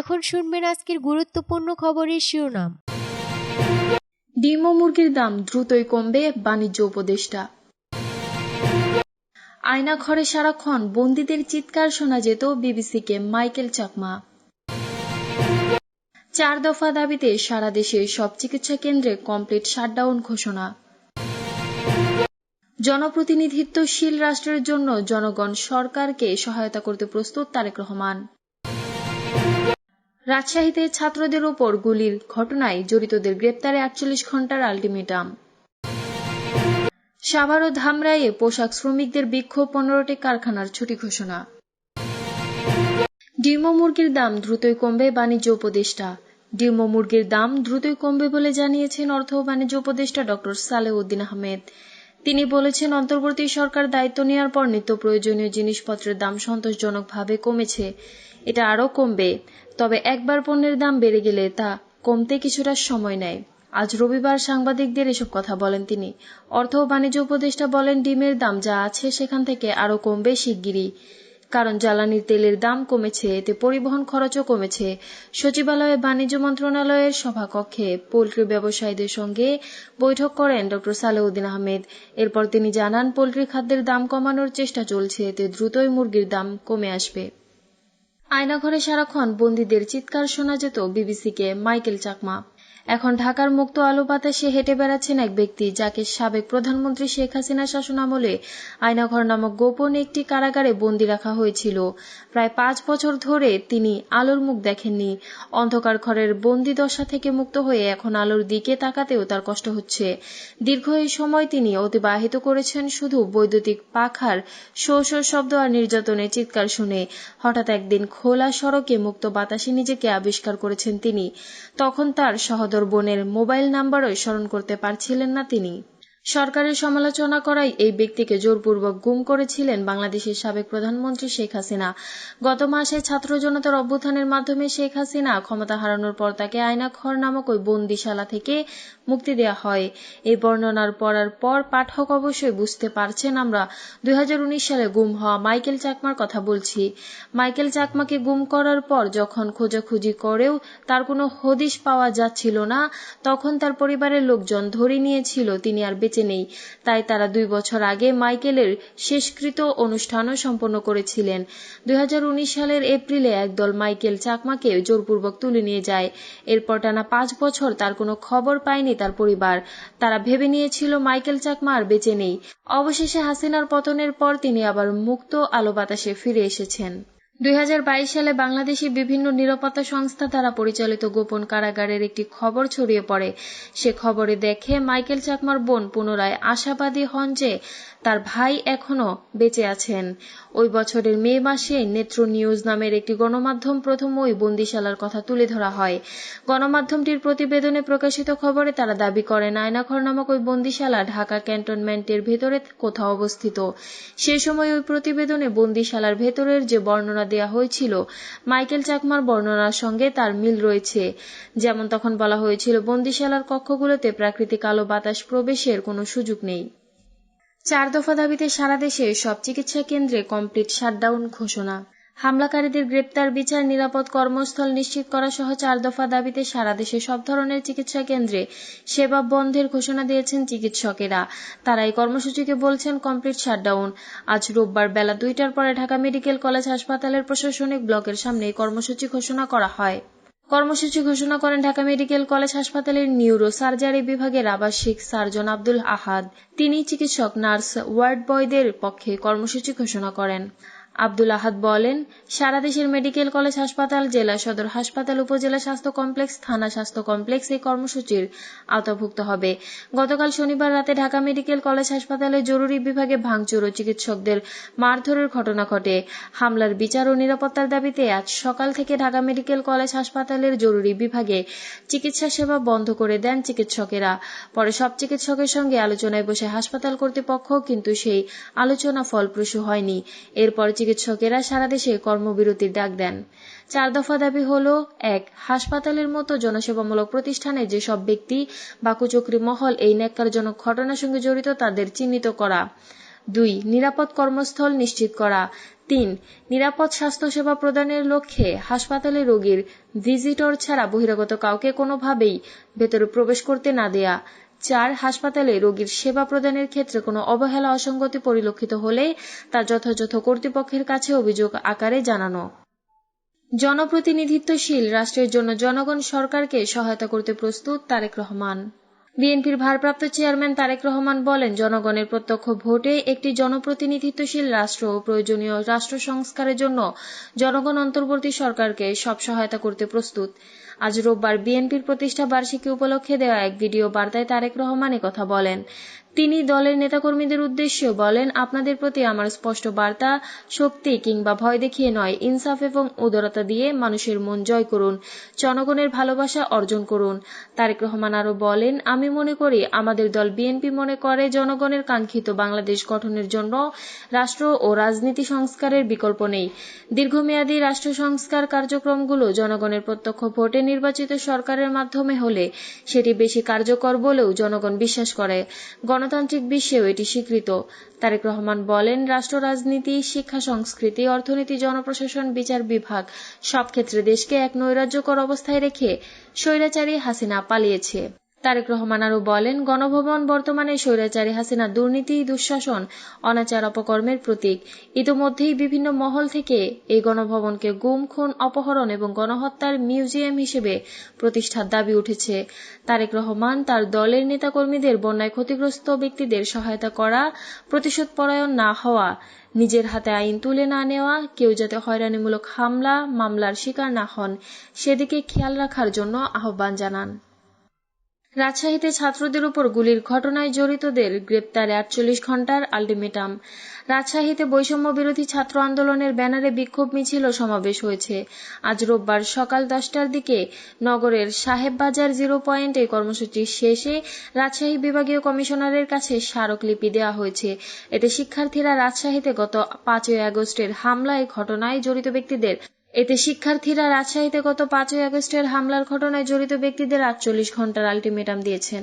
এখন শুনবেন আজকের গুরুত্বপূর্ণ খবরের শিরোনাম। ডিম ও মুরগির দাম দ্রুতই কমবে, বাণিজ্য উপদেষ্টা। আয়না ঘরে সারাক্ষণ বন্দীদের চিৎকার শোনা যেত বিবিসিকে মাইকেল চাকমা। চার দফা দাবিতে সারা দেশে সব চিকিৎসা কেন্দ্রে কমপ্লিট শাটডাউন ঘোষণা। জনপ্রতিনিধিত্বশীল রাষ্ট্রের জন্য জনগণ সরকারকে সহায়তা করতে প্রস্তুত তারেক রহমান। রাজশাহীতে ছাত্রদের ওপর গুলির ঘটনায় জড়িতদের গ্রেপ্তারে আটচল্লিশ ঘণ্টার আলটিমেটাম। সাভার ও ধামরাইয়ে পোশাক শ্রমিকদের বিক্ষোভ পনেরোটি কারখানার ছুটি ঘোষণা। ডিম মুরগির দাম দ্রুতই কমবে বাণিজ্য উপদেষ্টা। ডিম মুরগির দাম দ্রুতই কমবে বলে জানিয়েছেন অর্থ ও বাণিজ্য উপদেষ্টা ডক্টর সালেউদ্দিন আহমেদ। তিনি বলেছেন, অন্তর্বর্তী সরকার দায়িত্ব নেওয়ার পর নিত্য প্রয়োজনীয় জিনিসপত্রের দাম সন্তোষজনকভাবে কমেছে। এটা আরও কমবে। তবে একবার পণ্যের দাম বেড়ে গেলে তা কমতে কিছুটা সময় নেয়। আজ রবিবার সাংবাদিকদের এসব কথা বলেন তিনি। অর্থ ও বাণিজ্য উপদেষ্টা বলেন, ডিমের দাম যা আছে সেখান থেকে আরও কমবে শিগগিরই। কারণ জ্বালানির তেলের দাম কমেছে, এতে পরিবহন খরচও কমেছে। সচিবালয়ে বাণিজ্য মন্ত্রণালয়ের সভাকক্ষে পোল্ট্রি ব্যবসায়ীদের সঙ্গে বৈঠক করেন ড. সালেউদ্দিন আহমেদ। এরপর তিনি জানান, পোল্ট্রি খাদ্যের দাম কমানোর চেষ্টা চলছে, এতে দ্রুতই মুরগির দাম কমে আসবে। আয়নাঘরে সারাক্ষণ বন্দীদের চিৎকার শোনা যেত বিবিসিকে মাইকেল চাকমা। এখন ঢাকার মুক্ত আলো বাতাসে হেঁটে বেড়াচ্ছেন এক ব্যক্তি, যাকে সাবেক প্রধানমন্ত্রী শেখ হাসিনা শাসনামলে আয়নাঘর নামক গোপন একটি কারাগারে বন্দী রাখা হয়েছিল। প্রায় পাঁচ বছর ধরে তিনি আলোর মুখ দেখেননি। অন্ধকার ঘরের বন্দি দশা থেকে মুক্ত হয়ে এখন আলোর দিকে তাকাতেও তার কষ্ট হচ্ছে। দীর্ঘ এই সময় তিনি অতিবাহিত করেছেন শুধু বৈদ্যুতিক পাখার শো শো শব্দ আর নির্যাতনের চিৎকার শুনে। হঠাৎ একদিন খোলা সড়কে মুক্ত বাতাসে নিজেকে আবিষ্কার করেছেন তিনি। তখন তার সহদ সদর বোনের মোবাইল নাম্বারও স্মরণ করতে পারছিলেন না তিনি। সরকারের সমালোচনা করাই এই ব্যক্তিকে জোরপূর্বক গুম করেছিলেন বাংলাদেশের সাবেক প্রধানমন্ত্রী শেখ হাসিনা। গত মাসে ছাত্র জনতার অভ্যুত্থানের মাধ্যমে শেখ হাসিনা ক্ষমতা হারানোর পর তাকে আয়নাঘর নামক ওই বন্দিশালা থেকে মুক্তি দেওয়া হয়। এই বর্ণনার পড়ার পর পাঠক অবশ্যই বুঝতে পারছেন আমরা। দুই হাজার উনিশ সালে গুম হওয়া মাইকেল চাকমার কথা বলছি। মাইকেল চাকমাকে গুম করার পর যখন খোঁজাখুঁজি করেও তার কোনো হদিশ পাওয়া যাচ্ছিল না, তখন তার পরিবারের লোকজন ধরে নিয়েছিল তিনি আর বেঁচে নেই। তাই তারা দুই বছর আগে মাইকেলের শেষকৃত অনুষ্ঠানও সম্পন্ন করেছিলেন। দুই হাজার উনিশ সালের এপ্রিলে একদল মাইকেল চাকমাকে জোরপূর্বক তুলে নিয়ে যায়। এরপর টানা পাঁচ বছর তার কোনো খবর পায়নি তার পরিবার। তারা ভেবে নিয়েছিল মাইকেল চাকমা আর বেঁচে নেই। অবশেষে হাসিনার পতনের পর তিনি আবার মুক্ত আলো বাতাসে ফিরে এসেছেন। দুই হাজার বাইশ সালে বাংলাদেশি বিভিন্ন নিরাপত্তা সংস্থা দ্বারা পরিচালিত গোপন কারাগারের একটি খবর ছড়িয়ে পড়ে। সে খবরে দেখে মাইকেল চাকমার বোন পুনরায় আশাবাদী হন যে তার ভাই এখনও বেঁচে আছেন। ওই বছরের মে মাসে নেত্র নিউজ নামের একটি গণমাধ্যম প্রথম ওই বন্দিশালার কথা তুলে ধরা হয়। গণমাধ্যমটির প্রতিবেদনে প্রকাশিত খবরে তারা দাবি করেন, আয়নাঘর নামক ওই বন্দিশালা ঢাকা ক্যান্টনমেন্টের ভেতরে কোথাও অবস্থিত। সে সময় ওই প্রতিবেদনে বন্দিশালার ভেতরের যে বর্ণনা দেয়া হয়েছিল। মাইকেল চাকমার বর্ণনার সঙ্গে তার মিল রয়েছে। যেমন তখন বলা হয়েছিল, বন্দিশালার কক্ষগুলোতে প্রাকৃতিক আলো বাতাস প্রবেশের কোনো সুযোগ নেই। চার দফা দাবিতে সারা দেশে সব চিকিৎসা কেন্দ্রে কমপ্লিট শাটডাউন ঘোষণা। হামলাকারীদের গ্রেপ্তার বিচার নিরাপদ কর্মস্থল নিশ্চিত করা সহ চার দফা দাবিতে সারা দেশে সব ধরনের চিকিৎসা কেন্দ্রে সেবা বন্ধের ঘোষণা দিয়েছেন চিকিৎসকেরা। তারা এই কর্মসূচিকে বলছেন কমপ্লিট শাটডাউন। আজ রোববার বেলা দুইটার পরে ঢাকা মেডিকেল কলেজ হাসপাতালের প্রশাসনিক ব্লকের সামনে এই কর্মসূচি ঘোষণা করা হয়। কর্মসূচি ঘোষণা করেন ঢাকা মেডিকেল কলেজ হাসপাতালের নিউরো সার্জারি বিভাগের আবাসিক সার্জন আব্দুল আহাদ। তিনি চিকিৎসক, নার্স, ওয়ার্ড বয়দের পক্ষে কর্মসূচি ঘোষণা করেন। আব্দুল আহাদ বলেন, সারা দেশের মেডিকেল কলেজ হাসপাতাল, জেলা সদর হাসপাতাল, উপজেলা স্বাস্থ্য কমপ্লেক্স, থানা স্বাস্থ্য কমপ্লেক্স এই কর্মসূচির আওতাভুক্ত হবে। গতকাল শনিবার রাতে ঢাকা মেডিকেল কলেজ হাসপাতালে জরুরি বিভাগে ভাঙচুর ও চিকিৎসকদের মারধরের ঘটনা ঘটে। হামলার বিচার ও নিরাপত্তার দাবিতে আজ সকাল থেকে ঢাকা মেডিকেল কলেজ হাসপাতালের জরুরি বিভাগে চিকিৎসা সেবা বন্ধ করে দেন চিকিৎসকেরা। পরে সব চিকিৎসকের সঙ্গে আলোচনায় বসে হাসপাতাল কর্তৃপক্ষ, কিন্তু সেই আলোচনা ফলপ্রসূ হয়নি। এরপর চিকিৎসকেরা সারা দেশে কর্মবিরতির ডাক দেন। চার দফা দাবি হল, এক, হাসপাতালের মতো জনসেবামূলক প্রতিষ্ঠানে যেসব ব্যক্তি বা কুচক্রি মহল এই ন্যাক্কারজনক ঘটনার সঙ্গে জড়িত তাদের চিহ্নিত করা। দুই, নিরাপদ কর্মস্থল নিশ্চিত করা। তিন, নিরাপদ স্বাস্থ্যসেবা প্রদানের লক্ষ্যে হাসপাতালে রোগীর ভিজিটর ছাড়া বহিরাগত কাউকে কোনোভাবেই ভেতরে প্রবেশ করতে না দেয়া। চার হাসপাতালে রোগীর সেবা প্রদানের ক্ষেত্রে কোনো অবহেলা অসঙ্গতি পরিলক্ষিত হলে তা যথাযথ কর্তৃপক্ষের কাছে অভিযোগ আকারে জানানো। জনপ্রতিনিধিত্বশীল রাষ্ট্রের জন্য জনগণ সরকারকে সহায়তা করতে প্রস্তুত তারেক রহমান। বিএনপির ভারপ্রাপ্ত চেয়ারম্যান তারেক রহমান বলেন, জনগণের প্রত্যক্ষ ভোটে একটি জনপ্রতিনিধিত্বশীল রাষ্ট্র ও প্রয়োজনীয় রাষ্ট্র সংস্কারের জন্য জনগণ অন্তর্বর্তী সরকারকে সব সহায়তা করতে প্রস্তুত। আজ রোববার বিএনপির প্রতিষ্ঠা বার্ষিকী উপলক্ষে দেওয়া এক ভিডিও বার্তায় তারেক রহমান কথা বলেন। তিনি দলের নেতাকর্মীদের উদ্দেশ্যে বলেন, আপনাদের প্রতি আমার স্পষ্ট বার্তা, শক্তি কিংবা ভয় দেখিয়ে নয়, ইনসাফ এবং উদারতা দিয়ে মানুষের মন জয় করুন, জনগণের ভালোবাসা অর্জন করুন। তারেক রহমান আরও বলেন, আমি মনে করি আমাদের দল বিএনপি মনে করে জনগণের কাঙ্ক্ষিত বাংলাদেশ গঠনের জন্য রাষ্ট্র ও রাজনীতি সংস্কারের বিকল্প নেই। দীর্ঘমেয়াদী রাষ্ট্র সংস্কার কার্যক্রমগুলো জনগণের প্রত্যক্ষ ভোটে নির্বাচিত সরকারের মাধ্যমে হলে সেটি বেশি কার্যকর বলেও জনগণ বিশ্বাস করে। গণতান্ত্রিক বিশ্বেও এটি স্বীকৃত। তারেক রহমান বলেন রাষ্ট্র রাজনীতি শিক্ষা, সংস্কৃতি, অর্থনীতি, জনপ্রশাসন, বিচার বিভাগ সব ক্ষেত্রে দেশকে এক নৈরাজ্যকর অবস্থায় রেখে স্বৈরাচারী হাসিনা পালিয়েছে। তারেক রহমান আরও বলেন, গণভবন বর্তমানে স্বৈরাচারী হাসিনা দুর্নীতি, দুঃশাসন, অনাচার অপকর্মের প্রতীক। ইতোমধ্যেই বিভিন্ন মহল থেকে এই গণভবনকে গুম, খুন, অপহরণ এবং গণহত্যার মিউজিয়াম হিসেবে প্রতিষ্ঠার দাবি উঠেছে। তারেক রহমান তার দলের নেতাকর্মীদের বন্যায় ক্ষতিগ্রস্ত ব্যক্তিদের সহায়তা করা, প্রতিশোধ পরায়ণ না হওয়া, নিজের হাতে আইন তুলে না নেওয়া, কেউ যাতে হয়রানিমূলক হামলা, মামলার শিকার না হন, সেদিকে খেয়াল রাখার জন্য আহ্বান জানান। রাজশাহীতে ছাত্রদের উপর গুলির ঘটনায় জড়িতদের গ্রেপ্তারে আটচল্লিশ ঘণ্টার আলটিমেটাম। রাজশাহীতে বৈষম্য বিরোধী ছাত্র আন্দোলনের ব্যানারে বিক্ষোভ মিছিল ও সমাবেশ হয়েছে। আজ রোববার সকাল দশটার দিকে নগরের সাহেববাজার জিরো পয়েন্ট এই কর্মসূচি শেষে রাজশাহী বিভাগীয় কমিশনারের কাছে স্মারকলিপি দেওয়া হয়েছে। এতে শিক্ষার্থীরা রাজশাহীতে গত পাঁচই আগস্টের হামলায় ঘটনায় জড়িত ব্যক্তিদের এতে শিক্ষার্থীরা রাজশাহীতে গত পাঁচই আগস্টের হামলার ঘটনায় জড়িত ব্যক্তিদের আটচল্লিশ ঘণ্টার আলটিমেটাম দিয়েছেন।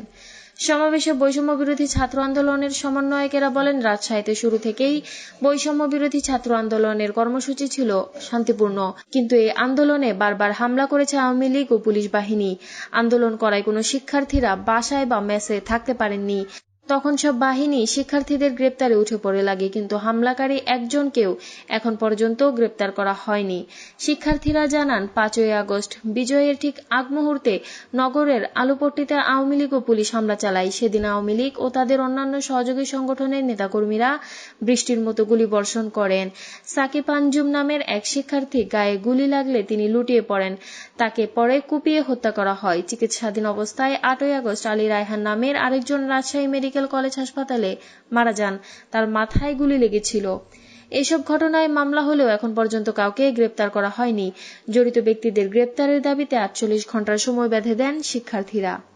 সমাবেশে বৈষম্য বিরোধী ছাত্র আন্দোলনের সমন্বয়কেরা বলেন, রাজশাহীতে শুরু থেকেই বৈষম্য বিরোধী ছাত্র আন্দোলনের কর্মসূচি ছিল শান্তিপূর্ণ। কিন্তু এই আন্দোলনে বারবার হামলা করেছে আওয়ামী লীগ ও পুলিশ বাহিনী। আন্দোলন করায় কোনো শিক্ষার্থীরা বাসায় বা মেসে থাকতে পারেননি। তখন সব বাহিনী শিক্ষার্থীদের গ্রেপ্তারে উঠে পড়ে লাগে, কিন্তু হামলাকারী একজনকেও এখন পর্যন্ত গ্রেপ্তার করা হয়নি। শিক্ষার্থীরা জানান, পাঁচই আগস্ট, বিজয়ের ঠিক আগ মুহূর্তে নগরের আলুপট্টিতে আওয়ামী লীগ ও পুলিশ হামলা চালায়। সেদিন আওয়ামী লীগ ও তাদের অন্যান্য সহযোগী সংগঠনের নেতাকর্মীরা বৃষ্টির মতো গুলি বর্ষণ করেন। সাকিব আঞ্জুম নামের এক শিক্ষার্থী গায়ে গুলি লাগলে তিনি লুটিয়ে পড়েন। তাকে পরে কুপিয়ে হত্যা করা হয়। চিকিৎসাধীন অবস্থায় আটই আগস্ট আলী রায়হান নামের আরেকজন রাজশাহী মেডিকেল কলেজ হাসপাতালে মারা যান। তার মাথায় গুলি লেগেছিল। এসব ঘটনায় মামলা হলেও এখন পর্যন্ত কাউকে গ্রেপ্তার করা হয়নি। জড়িত ব্যক্তিদের গ্রেপ্তারের দাবিতে আটচল্লিশ ঘণ্টার সময় বেঁধে দেন শিক্ষার্থীরা।